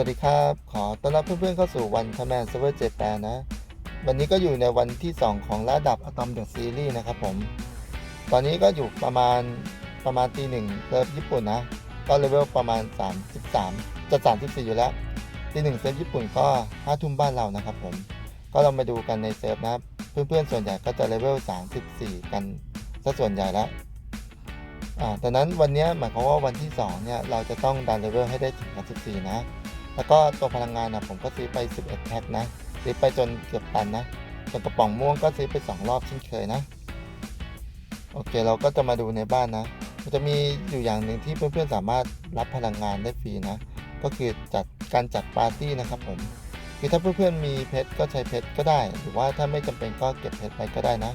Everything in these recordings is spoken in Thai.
วัสดีครับ ขอต้อนรับเพื่อนๆเข้าสู่วันค m มนเซิร์ฟเวอร์เจแปนนะ วันนี้ก็อยู่ในวันที่ 2 ของระดับอะตอมเดอะซีรีส์นะครับผม ตอนนี้ก็อยู่ประมาณประมาณตีหนึ่งเซิร์ฟญี่ปุ่นนะ ก็เลเวลประมาณ 33 จะ 34 อยู่แล้วตีหนึ่งเซิร์ฟญี่ปุ่นก็5ทุ่มบ้านเรานะครับผม ก็เรามาดูกันในเซิร์ฟนะเพื่อนๆส่วนใหญ่ก็จะเลเวล 34 กันซะส่วนใหญ่แล้วอ่าดังนั้นวันนี้หมายความว่าวันที่ 2 เนี่ย เราจะต้องดันเลเวลให้ได้ถึง34นะ แล้วก็ตัวพลังงานนะผมก็ซื้อไป 11 แพ็คนะ ซื้อไปจนเกือบตันนะ ส่วนกระป๋องม่วงก็ซื้อไป 2 รอบเช่นเคยนะ โอเคเราก็จะมาดูในบ้านนะ มันจะมีอยู่อย่างหนึ่งที่เพื่อนๆสามารถรับพลังงานได้ฟรีนะ ก็คือจัดการจัดปาร์ตี้นะครับผม คือถ้าเพื่อนๆมีเพชรก็ใช้เพชรก็ได้ หรือว่าถ้าไม่จำเป็นก็เก็บเพชรไปก็ได้นะ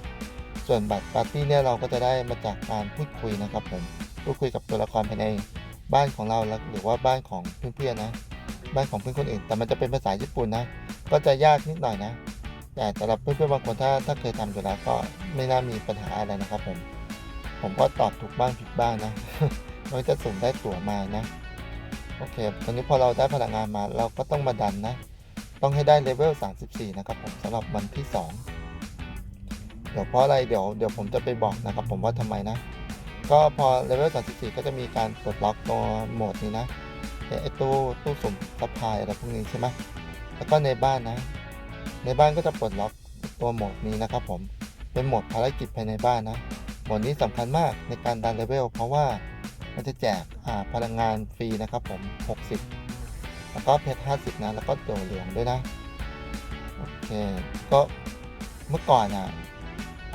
ส่วนบัตรปาร์ตี้เนี่ยเราก็จะได้มาจากการพูดคุยนะครับผม พูดคุยกับตัวละครภายในบ้านของเราหรือว่าบ้านของเพื่อนๆนะ บ้านของเพื่อนคนอื่น แต่มันจะเป็นภาษาญี่ปุ่นนะ ก็จะยากนิดหน่อยนะ แต่สำหรับเพื่อนๆบางคนถ้าถ้าเคยทำอยู่แล้วก็ไม่น่ามีปัญหาอะไรนะครับผม ผมก็ตอบถูกบ้างผิดบ้างนะมันจะสุ่มได้ตั๋วมานะ โอเค ตอนนี้พอเราได้พลังงานมา เราก็ต้องมาดันนะ ต้องให้ได้เลเวล 34 นะครับผมสำหรับวันที่ 2 เดี๋ยวเพราะอะไร เดี๋ยวเดี๋ยวผมจะไปบอกนะครับผมว่าทำไมนะ ก็พอเลเวล 34 ก็จะมีการปลดล็อกตัวโหมดนี้นะ ไอ้ตู้ตู้สมซัพายอะไรพวกนี้ใช่ไหมแล้วก็ในบ้านนะ ในบ้านก็จะปลดล็อกตัวโหมดนี้นะครับผมเป็นโหมดภารกิจภายในบ้านนะโหมดนี้สำคัญมากในการดันเลเวลเพราะว่ามันจะแจกอ่าพลังงานฟรีนะครับผม 60 แล้วก็เพชร50 นะ แล้วก็ตัวเหลืองด้วยนะ โอเค ก็เมื่อก่อนอะ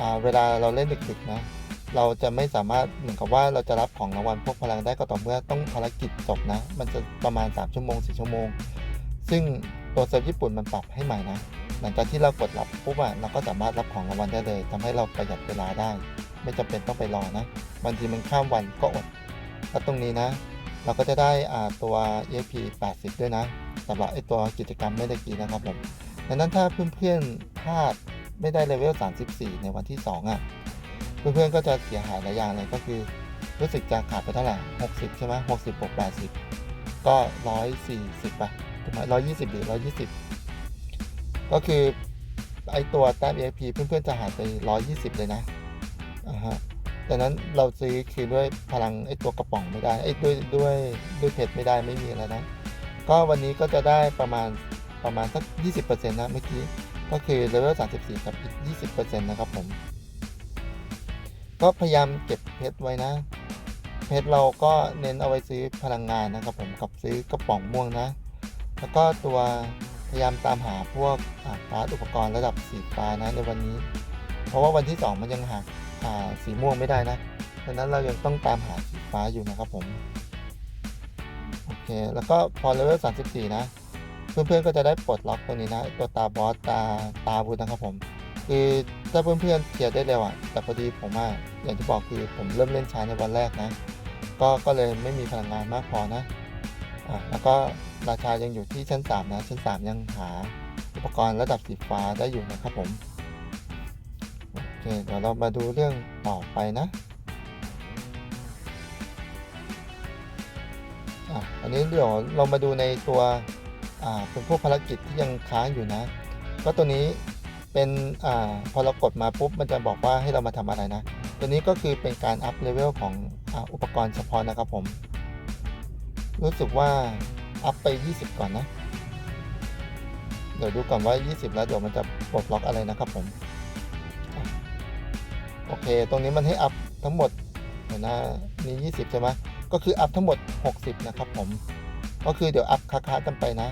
อ่าเวลาเราเล่นดึกๆนะ เราจะไม่สามารถเหมือนกับว่าเราจะรับของรางวัลพวกพลังได้ก็ต่อเมื่อต้องภารกิจจบนะ มันจะประมาณ 3 ชั่วโมง 4 ชั่วโมง ซึ่งตัวเซิร์ฟญี่ปุ่นมันปรับให้ใหม่นะ หลังจากที่เรากดรับปุ๊บอะเราก็สามารถรับของรางวัลได้เลยทำให้เราประหยัดเวลาได้ ไม่จำเป็นต้องไปรอนะบางทีมันข้ามวันก็อดแล้วตรงนี้นะ เราก็จะได้อ่าตัว EXP 80 ด้วยนะสำหรับไอตัวกิจกรรมเมื่อกี้นะครับผมดังนั้นถ้าเพื่อนๆพลาดไม่ได้เลเวล 34 ในวันที่ 2 อะ เพื่อนๆก็จะเสียหายหลายอย่างเลยก็คือรู้สึกจะขาดไปเท่าไหร่60ใช่ไหม60บวก80ก็140ป่ะถูกไหม120หรือ120ก็คือไอตัวแต้ม EXP เพื่อนๆจะหายไป120เลยนะอ่าฮะดังนั้นเราซื้อคือด้วยพลังไอตัวกระป๋องไม่ได้ไอด้วยด้วยด้วยเพชรไม่ได้ไม่มีแล้วนะก็วันนี้ก็จะได้ประมาณประมาณสัก 20%นะเมื่อกี้ ก็คือเลเวล 34 กับอีก 20%นะครับผม ก็พยายามเก็บเพชรไว้นะ เพชรเราก็เน้นเอาไว้ซื้อพลังงานนะครับผมกับซื้อกระป๋องม่วงนะ แล้วก็ตัวพยายามตามหาพวกอ่าการ์ดอุปกรณ์ระดับสีฟ้านะในวันนี้ เพราะว่าวันที่ 2 มันยังหาอ่าสีม่วงไม่ได้นะดังนั้นเรายังต้องตามหาสีฟ้าอยู่นะครับผมโอเคแล้วก็พอเลเวล34 นะ เพื่อนๆก็จะได้ปลดล็อกตรงนี้นะ ตัวตาบอสตาตาบูนะครับผม คือถ้าเพื่อนๆเคลียร์ได้เร็วอะแต่พอดีผมอะอย่างที่บอกคือผมเริ่มเล่นช้าในวันแรกนะ ก็ก็เลยไม่มีพลังงานมากพอนะอะแล้วก็ราชายังอยู่ที่ชั้น 3 นะ ชั้น 3 ยังหาอุปกรณ์ระดับสีฟ้าได้อยู่นะครับผมโอเคเดี๋ยวเรามาดูเรื่องต่อไปนะอะอันนี้เดี๋ยวเรามาดูในตัวอ่าเป็นพวกภารกิจที่ยังค้างอยู่นะ ก็ตัวนี้ เป็นอ่าพอเรากดมาปุ๊บมันจะบอกว่าให้เรามาทำอะไรนะ ตัวนี้ก็คือเป็นการอัพเลเวลของอาอุปกรณ์เฉพาะนะครับผม รู้สึกว่าอัพไป 20 ก่อนนะ เดี๋ยวดูก่อนว่า 20 แล้วเดี๋ยวมันจะปลดล็อกอะไรนะครับผม โอเค ตรงนี้มันให้อัพทั้งหมดเดี๋ยวนะนี่20 ใช่ไหมก็คืออัพทั้งหมด 60 นะครับผม ก็คือเดี๋ยวอัพค้าๆกันไปนะ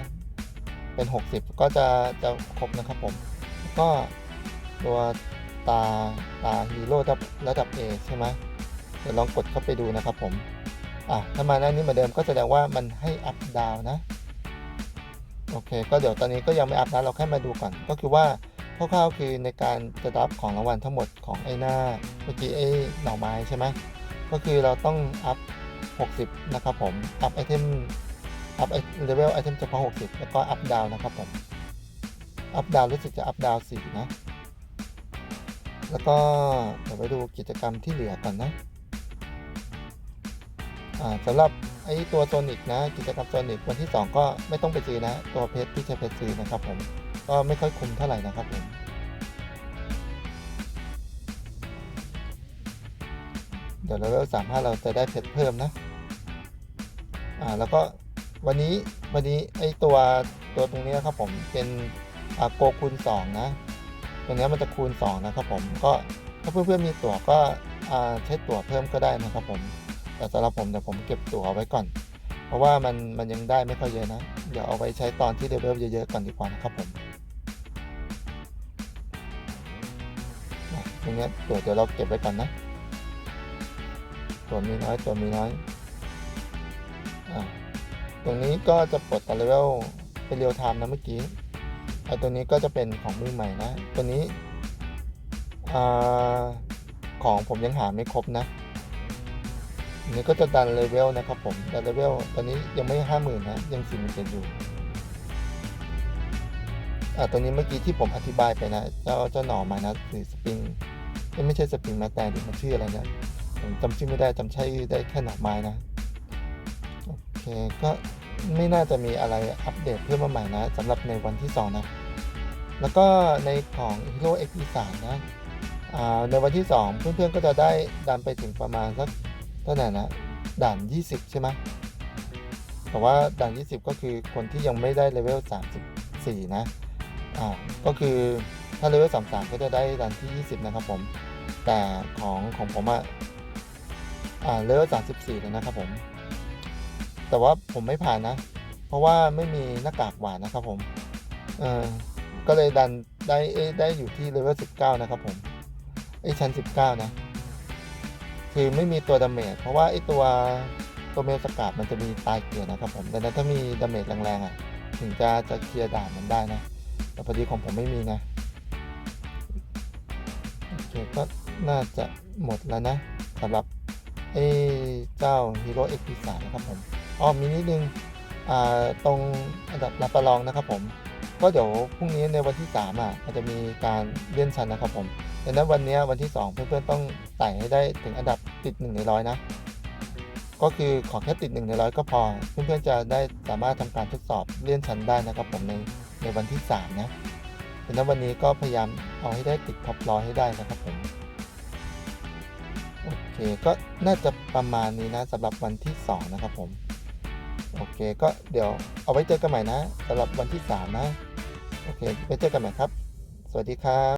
เป็น 60 ก็จะจะครบนะครับผม ก็ตัวตาตาฮีโร่ระดับระดับ A ใช่ไหมเดี๋ยวลองกดเข้าไปดูนะครับผมอะถ้ามาหน้านี้เหมือนเดิมก็แสดงว่ามันให้อัพดาวนะโอเค ก็เดี๋ยวตอนนี้ก็ยังไม่อัพนะเราแค่มาดูก่อน ก็คือว่าคร่าวๆคือในการจะรับของรางวัลทั้งหมดของไอ้หน้าเมื่อกี้ไอ้หน่อไม้ใช่ไหมก็คือเราต้องอัพ 60 นะครับผม อัพไอเทม อัพเลเวลไอเทมเฉพาะ 60 แล้วก็อัพดาวนะครับผม อัพดาวรู้สึกจะอัพดาว4นะ แล้วก็เดี๋ยวไปดูกิจกรรมที่เหลือก่อนนะสำหรับไอตัวโซนิกนะ กิจกรรมโซนิกวันที่ 2 ก็ไม่ต้องไปซื้อนะ ตัวเพชรที่ใช้เพชรซื้อนะครับผม ก็ไม่ค่อยคุ้มเท่าไหร่นะครับผมเดี๋ยวเลเวลสามห้าเราจะได้เพชรเพิ่มนะ อ่าแล้วก็วันนี้วันนี้ไอตัวตัวตรงนี้นะครับผมเป็น โกคูณ2นะตรงนี้มันจะคูณ 2 นะครับผมก็ถ้าเพื่อนๆมีตั๋วก็ใช้ตั๋วเพิ่มก็ได้นะครับผม แต่สำหรับผมเดี๋ยวผมเก็บตั๋วไว้ก่อน เพราะว่ามันมันยังได้ไม่ค่อยเยอะนะ เดี๋ยวเอาไว้ใช้ตอนที่เลเวลเยอะๆก่อนดีกว่านะครับผมตรงนี้ตั๋วเดี๋ยวเราเก็บไว้ก่อนนะตัวมีน้อยตัวมีน้อยอ่าตรงนี้ก็จะปลดตอนเลเวลเป็นเรียวไทม์นะเมื่อกี้ ไอตัวนี้ก็จะเป็นของมือใหม่นะ ตัวนี้อของผมยังหาไม่ครบนะอันนี้ก็จะดันเลเวลนะครับผม ดันเลเวลตอนนี้ยังไม่ห้าหมื่นนะ ยังสี่หมื่นเจ็ดอยู่อ่าตัวนี้เมื่อกี้ที่ผมอธิบายไปนะ เจ้าเจ้าหน่อมานะหรือสปริงไม่ใช่สปริงมตแต่ดิมันชื่ออะไรนะ ผมจำชื่อไม่ได้จำใช่ได้แค่หน่อไม้นะ โอเคก็ ไม่น่าจะมีอะไรอัปเดตเพิ่มมาใหม่นะสำหรับในวันที่ 2 นะ แล้วก็ในของ Hero X 3นะอ่าในวันที่ 2 เพื่อนๆก็จะได้ดันไปถึงประมาณสักเท่าไหร่นะด่าน 20 ใช่ไหมแต่ว่าด่าน 20 ก็คือคนที่ยังไม่ได้เลเวล 34 นะอ่าก็คือถ้าเลเวล 33 ก็จะได้ด่านที่ 20 นะครับผม แต่ของของผมอะอ่าเลเวล 34 แล้วนะครับผม แต่ว่าผมไม่ผ่านนะ เพราะว่าไม่มีหน้ากากหวานนะครับผมเออก็เลยดันได้ได้อยู่ที่เลเวล19 นะครับผมไอชั้น 19 นะ คือไม่มีตัวดาเมจเพราะว่าไอตัวตัวเมลสกาดมันจะมีตายเกลือนะครับผมดังนั้นถ้ามีดาเมจแรงๆอะ ถึงจะจะเคลียร์ด่านมันได้นะ แต่พอดีของผมไม่มีนะโอเคก็น่าจะหมดแล้วนะสำหรับไอ้เจ้า Hero X P 3นะครับผม อ๋อมีนิดนึงตรงอันดับรับประลองนะครับผมก็เดี๋ยวพรุ่งนี้ในวันที่3อะมันจะมีการเลื่อนชั้นนะครับผมดังนั้นวันนี้วันที่ 2 เพื่อนๆต้องไต่ให้ได้ถึงอันดับติด1ในร้อยนะก็คือขอแค่ติด1ในร้อยก็พอ เพื่อนๆจะได้สามารถทำการทดสอบเลื่อนชั้นได้นะครับผมในในวันที่3นะดังนั้นวันนี้ก็พยายามเอาให้ได้ติดท็อปร้อยให้ได้นะครับผมโอเคก็น่าจะประมาณนี้นะสำหรับวันที่ 2 นะครับผม โอเค ก็เดี๋ยวเอาไว้เจอกันใหม่นะสำหรับวันที่ 3 นะ โอเค ไปเจอกันใหม่ครับ สวัสดีครับ